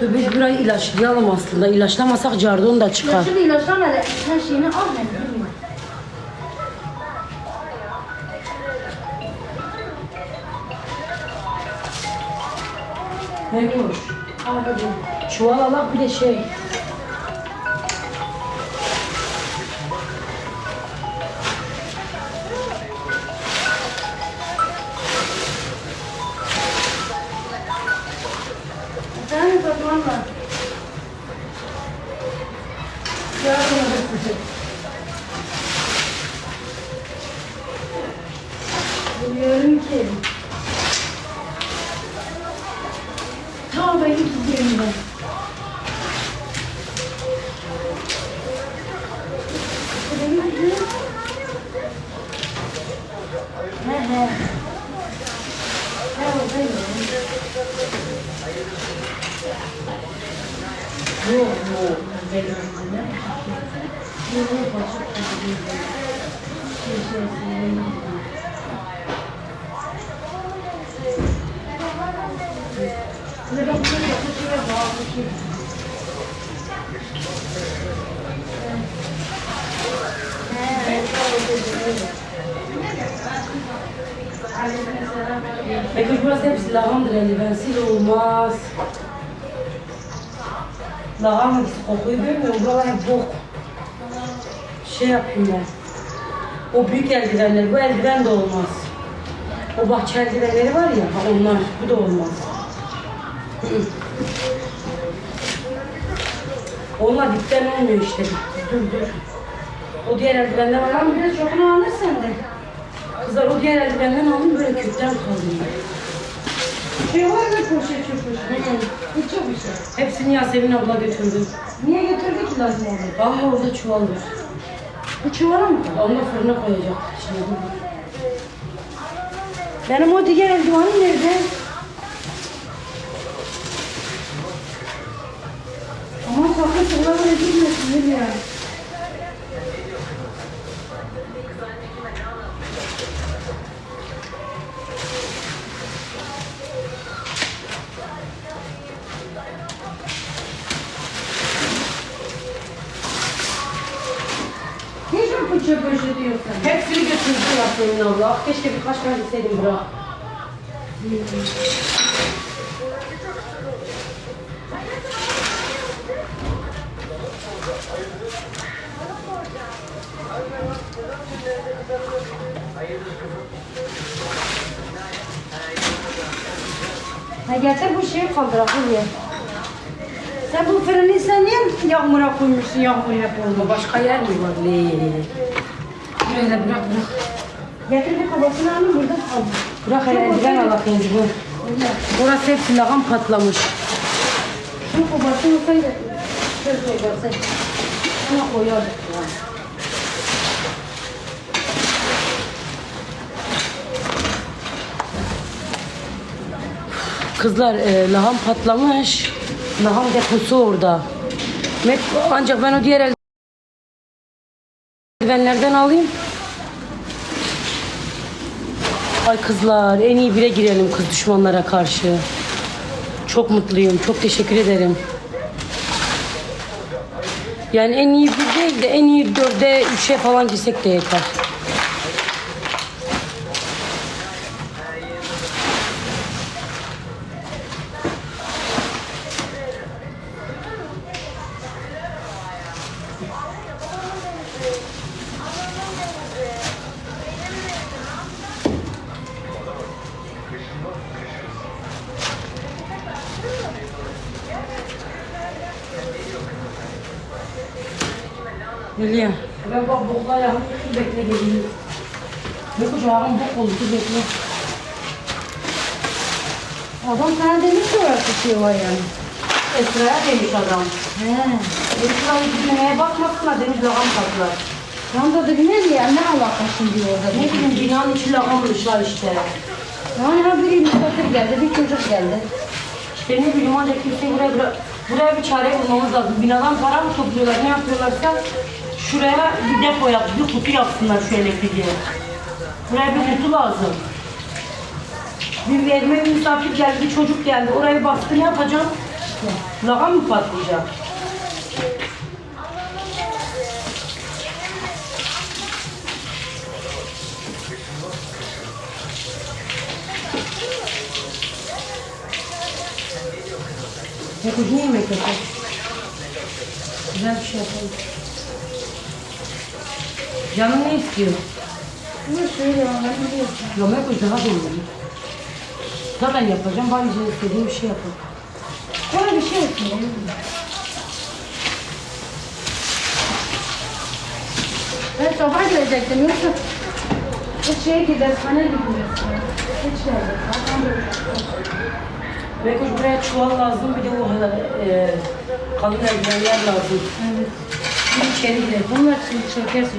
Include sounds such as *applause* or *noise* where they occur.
Dur biz burayı ilaçlayalım aslında. İlaçlamasak cardon da çıkar. İlaçlama hele her şeyini al ben bilmiyorum. Al hadi. Çuval alak bir de şey. ママ。Peki bu sebze lavanda ile ben silo mas Lahan hepsi kokuyu görmüyor? Buralar hep bok. Şey yapayım ben. O büyük eldivenler, bu eldiven de olmaz. O bahçe eldivenleri var ya, onlar, bu da olmaz. *clears throat* Onlar dipten olmuyor işte. Dur dur. O diğer eldivenden mı? Biraz çokunu alırsan da. Kızlar o diğer eldivenden aldım böyle kökten kaldım. Şey var mı poşet çöpüş? Hiç yok bir şey. Hepsini Yasemin abla götürdü. Niye götürdü ki lazım oldu? Vallahi orada çuval var. Bu çuvala mı? Onu da fırına koyacak. Şimdi. Benim o diğer eldivanım nerede? Aman sakın çuvala girmesin bilmiyorum. Hiç çöp sende? Hepsini götürdü Yasemin abla. Ah, Keşke birkaç tane gitseydim bırak. Ha getir bu şeyi kaldırak buraya. Sen bu fırını sen niye yağmura koymuşsun yağmur hep oldu? Başka yer mi var? Lee. Buraya da bırak bırak. Getir bir kabasını alın burada kaldı. Bırak hele eldiven alak eldiven. Burası hepsi lahan patlamış. Şu kabası olsaydı. Şöyle kabası. Ona koyardık ya. Kızlar e, lahan patlamış. Lahan deposu orada. Ancak ben o diğer eldivenlerden alayım. Ay kızlar en iyi bire girelim kız düşmanlara karşı. Çok mutluyum. Çok teşekkür ederim. Yani en iyi bir değil de en iyi dörde üçe falan girsek de yeter. Hülya. Ben bak bokla ya. Bekle geleyim. Ne kucağım bok oldu bekle. Adam sana demiş ki orası şey var yani. Esra'ya demiş adam. He. Esra'yı dinlemeye bakmasınlar demiş lağım patlar. Tam da ne diye ne alaka şimdi orada? Ne bileyim binanın içi lağımmışlar işte. Yani ha misafir geldi, bir çocuk geldi. İşte ne bileyim ancak kimseyi buraya, bıra- buraya bir çare bulmamız lazım. Binadan para mı topluyorlar ne yapıyorlarsa şuraya bir depo yap, bir kutu yapsınlar şu elektriği. Buraya bir kutu lazım. Bir bir misafir geldi, bir çocuk geldi. Orayı bastı ne yapacağım? Laga mı patlayacak? Kuzu yemek yapalım? Güzel bir şey yapalım. Canın ne istiyor? Bu şöyle onları biliyorsun. Yemek kuzu daha doğru. Zaten yapacağım. Bari canı istediğim bir şey yapalım. Böyle bir şey olsun. Ben sabah gelecektim yoksa hiç şeye gideriz, hani gidiyoruz. Hiç geldik. Kuş buraya çuval lazım. Bir de o e, kalın eldivenler lazım. Evet. Bir içeri girelim. Bunlar şimdi çekersin.